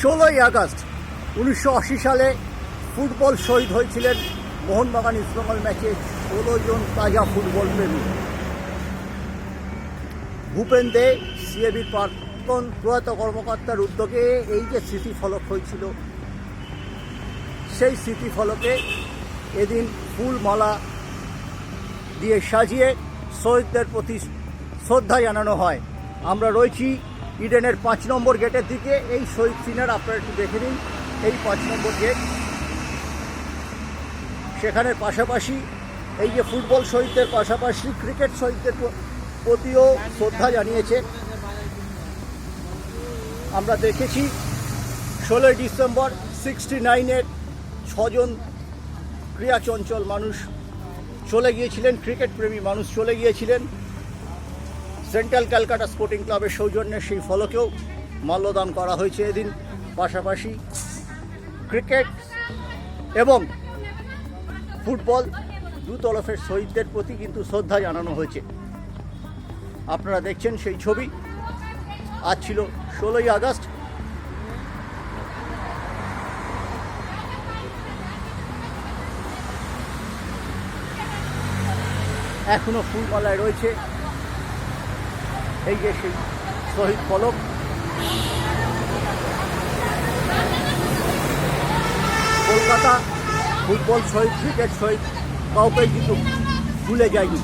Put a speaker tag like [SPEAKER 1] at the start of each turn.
[SPEAKER 1] ষোলোই আগস্ট উনিশশো আশি সালে ফুটবল শহীদ হয়েছিলেন মোহনবাগান ইস্টবেঙ্গল ম্যাচে ষোলো জন তাজা ফুটবল প্রেমী। ভূপেন দে সিএবির প্রাক্তন প্রয়াত কর্মকর্তার উদ্যোগে এই যে স্মৃতি ফলক হয়েছিল, সেই স্মৃতি ফলকে এদিন ফুলমালা দিয়ে সাজিয়ে শহীদদের প্রতি শ্রদ্ধা জানানো হয়। আমরা রয়েছি ইডেনের পাঁচ নম্বর গেটের দিকে এই শহীদ সিনার আপনারা একটু দেখে নিন এই পাঁচ নম্বর গেট। সেখানে পাশাপাশি এই যে ফুটবল শহীদদের পাশাপাশি, ক্রিকেট শহীদদের প্রতিও শ্রদ্ধা জানিয়েছে। আমরা দেখেছি ষোলোই ডিসেম্বর সিক্সটি নাইনের ছজন ক্রিয়া চঞ্চল মানুষ চলে গিয়েছিলেন, ক্রিকেট প্রেমী মানুষ চলে গিয়েছিলেন। সেন্ট্রাল ক্যালকাটা স্পোর্টিং ক্লাবের সৌজন্যে সেই ফলকেও মাল্যদান করা হয়েছে এদিন। পাশাপাশি ক্রিকেট এবং ফুটবল দু তরফের শহীদদের প্রতি কিন্তু শ্রদ্ধা জানানো হয়েছে। আপনারা দেখছেন সেই ছবি। আজ ছিল ষোলোই আগস্ট। এখনও ফুলমালায় রয়েছে। এই যে সেই শহীদ পলক। কলকাতা ফুটবল শহীদ ক্রিকেট শহীদ কাউকেই কিন্তু ভুলে যায়নি।